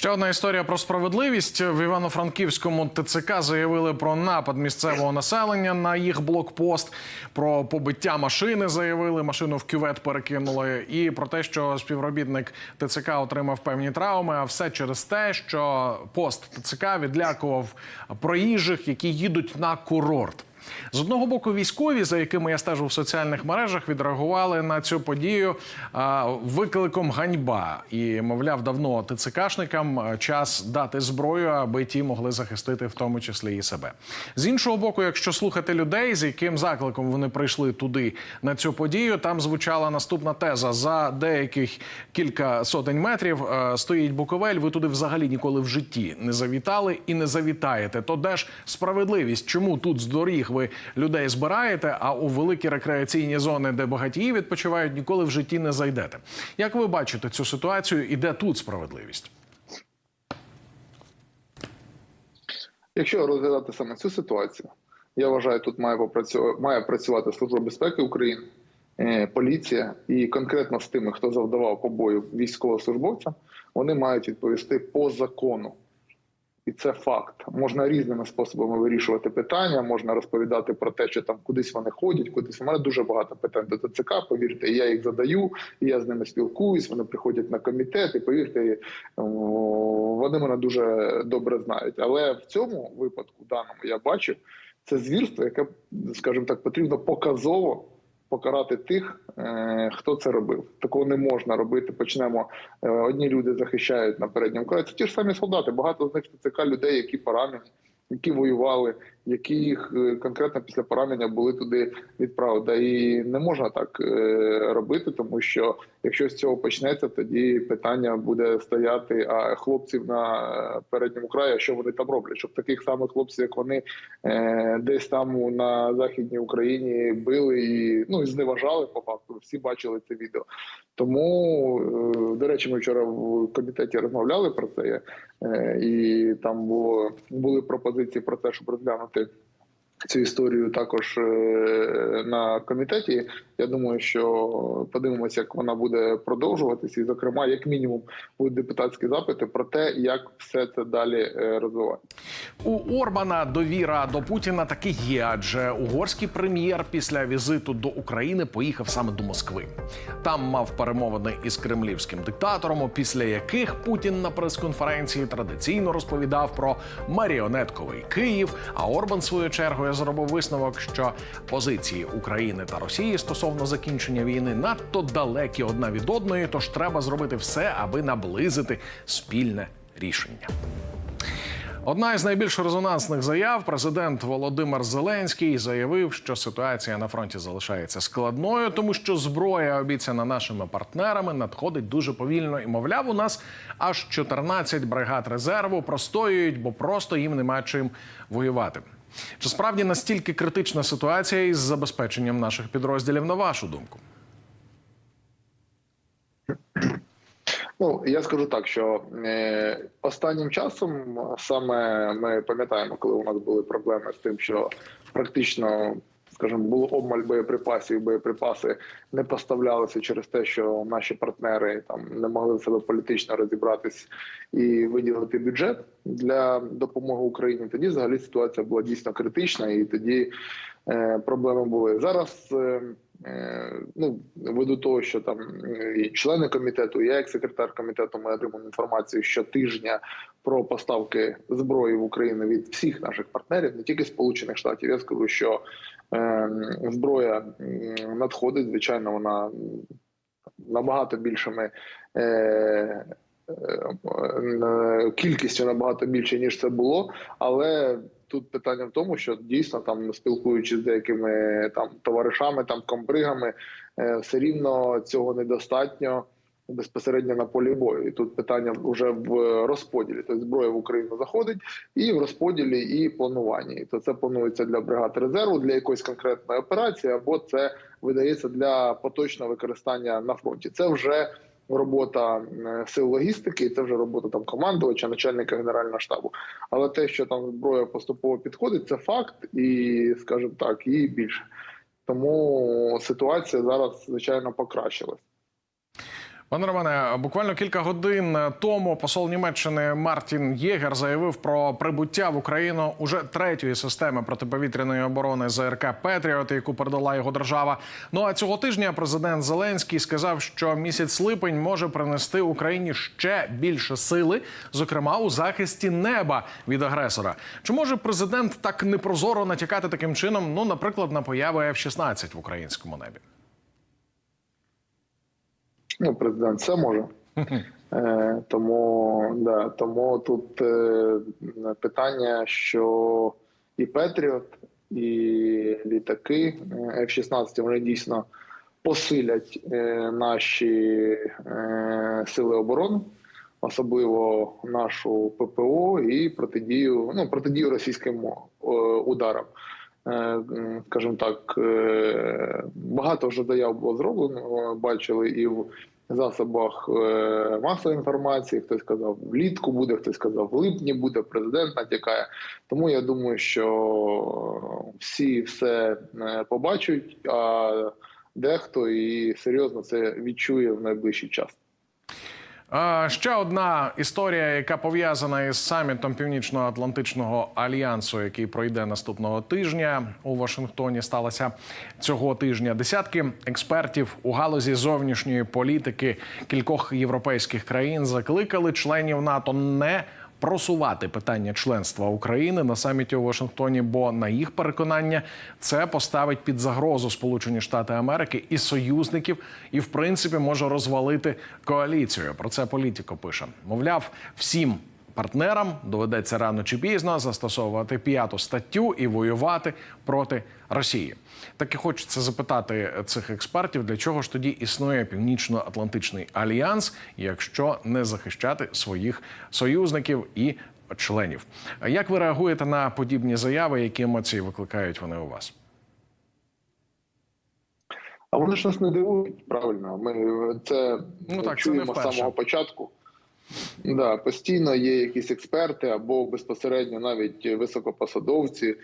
Ще одна історія про справедливість. В Івано-Франківському ТЦК заявили про напад місцевого населення на їх блокпост, про побиття машини. Заявили, машину в кювет перекинули, і про те, що співробітник ТЦК отримав певні травми. А все через те, що пост ТЦК відлякував проїжджих, які їдуть на курорт. З одного боку, військові, за якими я стежу в соціальних мережах, відреагували на цю подію а, викликом ганьба і, мовляв, давно ТЦКшникам а, час дати зброю, аби ті могли захистити в тому числі і себе. З іншого боку, якщо слухати людей, з яким закликом вони прийшли туди на цю подію, там звучала наступна теза: за деяких кілька сотень метрів е, стоїть Буковель. Ви туди взагалі ніколи в житті не завітали і не завітаєте. То де ж справедливість? Чому тут з доріг ви людей збираєте, а у великі рекреаційні зони, де багатії відпочивають, ніколи в житті не зайдете? Як ви бачите цю ситуацію і де тут справедливість? Якщо розглядати саме цю ситуацію, я вважаю, тут має попрацювати має працювати Служба безпеки України, е, поліція і конкретно з тими, хто завдавав побою військовослужбовцям, вони мають відповісти по закону. І це факт. Можна різними способами вирішувати питання, можна розповідати про те, що там кудись вони ходять, кудись у мене дуже багато питань до ТЦК. Повірте, я їх задаю, я з ними спілкуюсь. Вони приходять на комітет, і повірте, вони мене дуже добре знають. Але в цьому випадку, даному, я бачу, це звірство, яке, скажімо так, потрібно показово. Покарати тих, е, хто це робив. Такого не можна робити. Почнемо е, одні люди захищають на передньому краї. Це ті ж самі солдати. Багато з них ТЦК людей, які поранені, які воювали, які їх е, конкретно після поранення були туди відправили. І не можна так е, робити, тому що якщо з цього почнеться, тоді питання буде стояти. А хлопців на передньому краї, що вони там роблять, щоб таких самих хлопців, як вони е, десь там на західній Україні били і ну і зневажали по факту. Всі бачили це відео. Тому е, до речі, ми вчора в комітеті розмовляли про це, е, і там було були пропозиції про те, щоб розглянути. out there. Цю історію також е, на комітеті. Я думаю, що подивимося, як вона буде продовжуватися, і, зокрема, як мінімум, будуть депутатські запити про те, як все це далі е, розвивати. У Орбана довіра до Путіна таки є, адже угорський прем'єр після візиту до України поїхав саме до Москви. Там мав перемовини із кремлівським диктатором, після яких Путін на прес-конференції традиційно розповідав про маріонетковий Київ. А Орбан свою чергою зробив висновок, що позиції України та Росії стосовно закінчення війни надто далекі одна від одної, тож треба зробити все, аби наблизити спільне рішення. Одна із найбільш резонансних заяв президент Володимир Зеленський заявив, що ситуація на фронті залишається складною, тому що зброя, обіцяна нашими партнерами, надходить дуже повільно. І мовляв, у нас аж 14 бригад резерву простоюють, бо просто їм нема чим воювати. Чи справді настільки критична ситуація із забезпеченням наших підрозділів, на вашу думку? Ну я скажу так, що е, останнім часом саме ми пам'ятаємо, коли у нас були проблеми з тим, що практично, скажімо, було обмаль боєприпасів, боєприпаси не поставлялися через те, що наші партнери там не могли себе політично розібратись і виділити бюджет для допомоги Україні. Тоді взагалі ситуація була дійсно критична, і тоді е, проблеми були зараз. Е, Е, ну ввиду того, що там і члени комітету, і я як секретар комітету, ми отримуємо інформацію щотижня про поставки зброї в Україну від всіх наших партнерів, не тільки Сполучених Штатів. Я скажу, що е, зброя надходить. Звичайно, вона набагато більшими. Е, Кількістю набагато більше ніж це було, але тут питання в тому, що дійсно там спілкуючись з деякими там товаришами, там комбригами, все рівно цього недостатньо безпосередньо на полі бою. І тут питання вже в розподілі. Тобто зброя в Україну заходить і в розподілі, і плануванні. То це планується для бригад резерву для якоїсь конкретної операції, або це видається для поточного використання на фронті. Це вже робота сил логістики, це вже робота там командувача, начальника генерального штабу. Але те, що там зброя поступово підходить, це факт, і скажімо так, і більше. Тому ситуація зараз звичайно покращилась. Пане Романе, буквально кілька годин тому посол Німеччини Мартін Єгер заявив про прибуття в Україну уже третьої системи протиповітряної оборони ЗРК Петріот, яку передала його держава. Ну а цього тижня президент Зеленський сказав, що місяць липень може принести Україні ще більше сили, зокрема у захисті неба від агресора. Чи може президент так непрозоро натякати таким чином? Ну, наприклад, на появи F-16 в українському небі? Ну, президент все може. Е, тому, да, тому тут е, питання, що і Петріот, і літаки е, F-16 вони дійсно посилять е, наші е, сили оборони, особливо нашу ППО і протидію, ну, протидію російським е, ударам. Е, скажімо так, е, багато вже заяв було зроблено. Бачили і в засобах е, масової інформації. Хтось сказав, влітку буде, хтось сказав, в липні буде. Президент натякає. Тому я думаю, що всі все побачать, а дехто і серйозно це відчує в найближчий час. Ще одна історія, яка пов'язана із самітом Північно-Атлантичного альянсу, який пройде наступного тижня у Вашингтоні. Сталася цього тижня. Десятки експертів у галузі зовнішньої політики кількох європейських країн закликали членів НАТО не просувати питання членства України на саміті у Вашингтоні, бо на їх переконання це поставить під загрозу Сполучені Штати Америки і союзників, і в принципі може розвалити коаліцію. Про це політико пише. Мовляв, всім. Партнерам доведеться рано чи пізно застосовувати п'яту статтю і воювати проти Росії. Так і хочеться запитати цих експертів, для чого ж тоді існує Північно-Атлантичний альянс, якщо не захищати своїх союзників і членів. Як ви реагуєте на подібні заяви? Які емоції викликають вони у вас? А вони ж нас не дивують правильно. Ми це Ну, так, не чуємо з самого початку. Да, постійно є якісь експерти або безпосередньо навіть високопосадовці,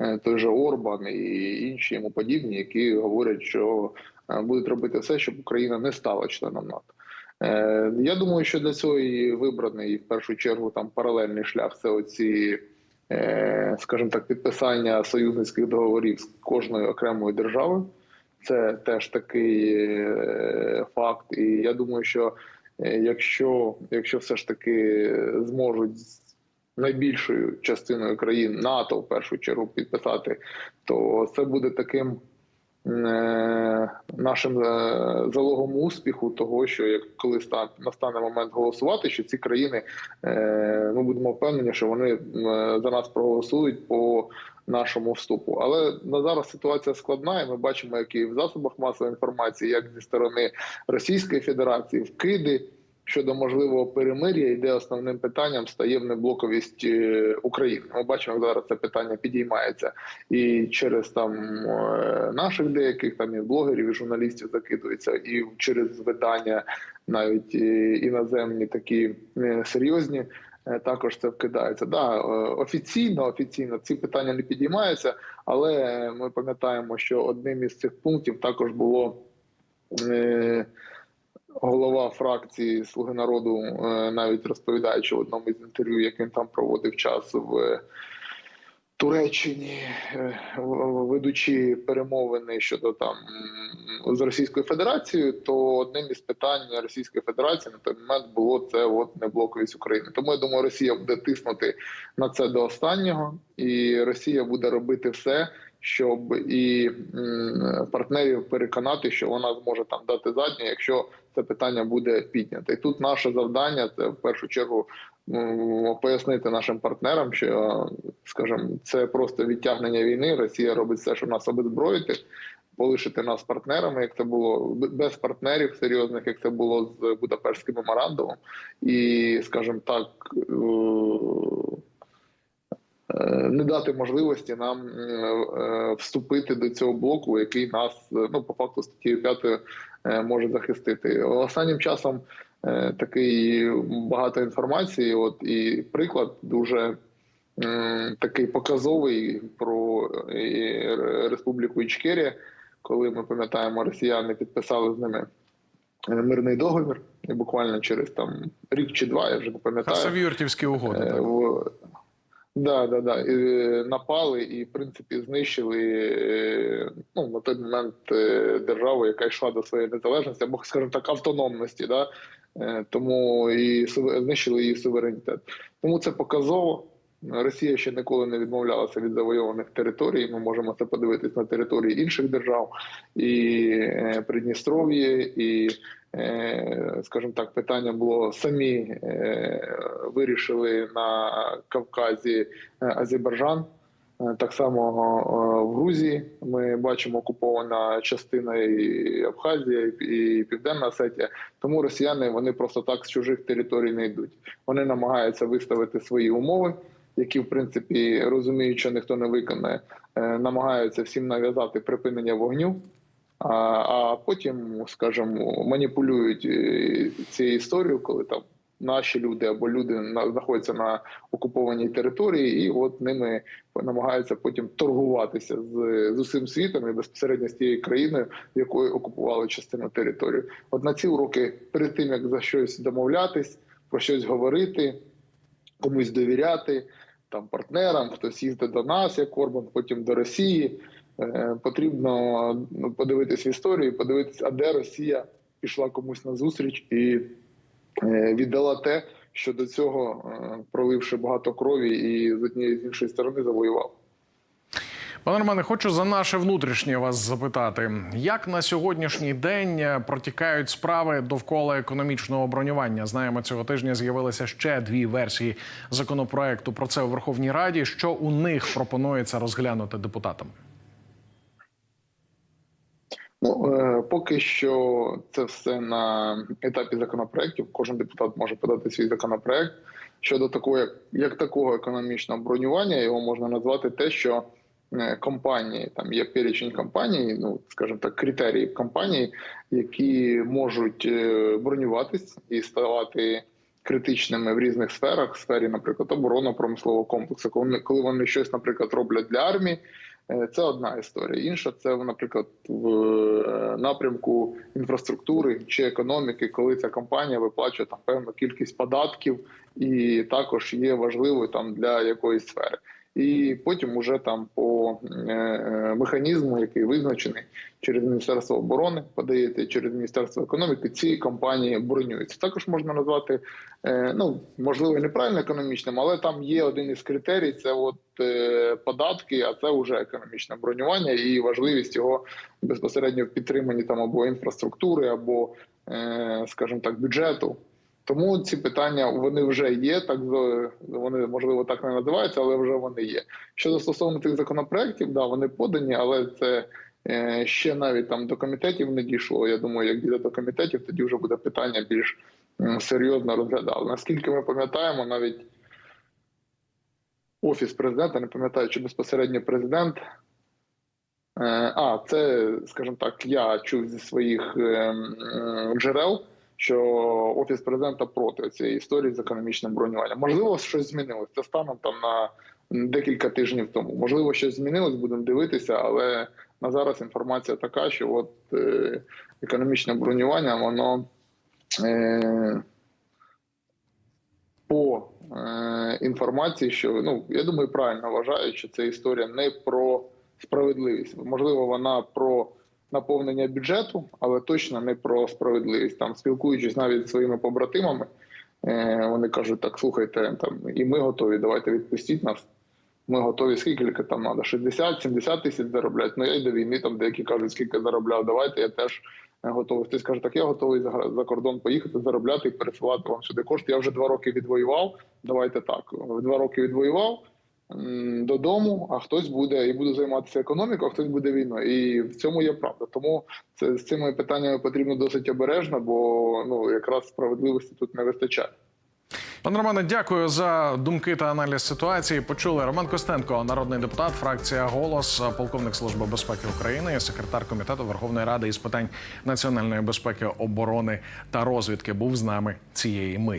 е, той же Орбан і інші йому подібні, які говорять, що е, будуть робити все, щоб Україна не стала членом НАТО. Е, Я думаю, що для цього і вибраний в першу чергу там паралельний шлях. Це оці, скажімо так, підписання союзницьких договорів з кожною окремою державою. Це теж такий факт. І я думаю, що якщо, якщо все ж таки зможуть з найбільшою частиною країн НАТО в першу чергу підписати, то це буде таким е, нашим е, залогом успіху, того що як коли ста- настане момент голосувати, що ці країни е, ми будемо впевнені, що вони е, за нас проголосують по нашому вступу. Але на зараз ситуація складна, і ми бачимо, як і в засобах масової інформації, як зі сторони Російської Федерації, вкиди щодо можливого перемир'я, йде основним питанням стає внеблоковість е, України. Ми бачимо, як зараз це питання підіймається і через там е, наших деяких там і блогерів, і журналістів закидується, і через видання навіть е, іноземні такі серйозні. Також це вкидається. Да, офіційно, офіційно ці питання не підіймаються, але ми пам'ятаємо, що одним із цих пунктів також було голова фракції Слуги народу, е, навіть розповідаючи в одному із інтерв'ю, як він там проводив час в Туреччині, е, ведучи перемовини щодо там з Російською Федерацією, то одним із питань Російської Федерації на той момент було це от неблоковість України. Тому я думаю, Росія буде тиснути на це до останнього, і Росія буде робити все, щоб і партнерів переконати, що вона зможе там дати заднє, якщо це питання буде піднято. І тут наше завдання це в першу чергу пояснити нашим партнерам, що скажімо, це просто відтягнення війни. Росія робить все, щоб нас обезброїти. Полишити нас партнерами, як це було без партнерів серйозних, як це було з Будапештським меморандумом, і, скажімо так, е, не дати можливості нам е, е, вступити до цього блоку, який нас е, ну по факту статтєю 5 е, може захистити. Останнім часом е, такий багато інформації. От і приклад дуже такий показовий про е, Республіку Ічкерія, коли ми пам'ятаємо, росіяни підписали з ними е, мирний договір, і буквально через там рік чи два, я вже не пам'ятаю. Хасавюртівські угоди. Е, Так. Да, да, да. І, е, напали і, в принципі, знищили е, ну, на той момент е, державу, яка йшла до своєї незалежності, або, скажімо так, автономності. Да? Тому і знищили її суверенітет. Тому це показово. Росія ще ніколи не відмовлялася від завойованих територій. Ми можемо це подивитись на території інших держав, і Придністров'я, і, скажімо так, питання було самі е, вирішили на Кавказі е, Азербайджан. Е, Так само е, в Грузії ми бачимо окупована частина і Абхазія, і Південна Осетія. Тому росіяни вони просто так з чужих територій не йдуть. Вони намагаються виставити свої умови, які в принципі розуміють, що ніхто не виконає, е, намагаються всім нав'язати припинення вогню. А, потім, скажімо, маніпулюють е, цією історією, коли там наші люди або люди на- знаходяться на окупованій території, і от ними намагаються потім торгуватися з, з усім світом і безпосередньо з тією країною, якою окупували частину території. От на ці уроки, перед тим як за щось домовлятись, про щось говорити, комусь довіряти, там партнерам, хтось їздить до нас, як Орбан, потім до Росії. Е, Потрібно ну, подивитись в історію, подивитись, а де Росія пішла комусь на зустріч і е, віддала те, що до цього, е, проливши багато крові, і з однієї з іншої сторони завоював. Пане Романе, хочу за наше внутрішнє вас запитати, як на сьогоднішній день протікають справи довкола економічного бронювання? Знаємо, цього тижня з'явилися ще дві версії законопроекту про це у Верховній Раді. Що у них пропонується розглянути депутатам? Ну е, поки що це все на етапі законопроєктів. Кожен депутат може подати свій законопроект. Щодо такого, як, як такого економічного бронювання, його можна назвати те, що е, компанії там є перечень компаній, ну скажімо так, критерії компаній, які можуть е, бронюватись і ставати критичними в різних сферах, в сфері, наприклад, оборонно-промислового комплексу, коли коли вони щось, наприклад, роблять для армії. Е, Це одна історія. Інша це, наприклад, в е, напрямку інфраструктури чи економіки, коли ця компанія виплачує там певну кількість податків, і також є важливою там для якоїсь сфери. І потім уже там по е, е, механізму, який визначений через Міністерство оборони, подаєте через Міністерство економіки, ці компанії бронюються. Також можна назвати е, ну можливо неправильно економічним, але там є один із критерій: це от податки, а це вже економічне бронювання і важливість його безпосередньо в підтриманні там або інфраструктури, або, скажімо так, бюджету. Тому ці питання вони вже є, так вони можливо так не називаються, але вже вони є. Щодо стосовно тих законопроєктів, да, вони подані, але це е, ще навіть там до комітетів не дійшло. Я думаю, як дійде до комітетів, тоді вже буде питання більш серйозно розглядали. Наскільки ми пам'ятаємо, навіть офіс президента, не пам'ятаю, чи безпосередньо президент. Е, А, це, скажімо так, я чув зі своїх е, джерел, що офіс президента проти цієї історії з економічним бронюванням. Можливо, щось змінилось. Це станом там на декілька тижнів тому. Можливо, щось змінилось, будемо дивитися, але на зараз інформація така, що от е, економічне бронювання, воно е, по е, інформації, що ну я думаю, правильно вважають, що це історія не про справедливість. Можливо, вона про наповнення бюджету, але точно не про справедливість. Там спілкуючись навіть зі своїми побратимами, е, вони кажуть: так, слухайте, там і ми готові, давайте відпустіть нас. Ми готові, скільки там треба? 60-70 тисяч заробляти. Ну я й до війни там деякі кажуть, скільки заробляв. Давайте я теж е, готовий. Хтось каже, так я готовий за, кордон поїхати, заробляти і пересилати вам сюди кошти. Я вже два роки відвоював. Давайте так. Два роки відвоював додому, а хтось буде і буде займатися економікою, а хтось буде війною. І в цьому є правда. Тому це з цими питаннями потрібно досить обережно, бо ну якраз справедливості тут не вистачає. Пане Романе, дякую за думки та аналіз ситуації. Почули Роман Костенко, народний депутат, фракція Голос, полковник служби безпеки України, секретар комітету Верховної Ради із питань національної безпеки, оборони та розвідки. Був з нами цієї миті.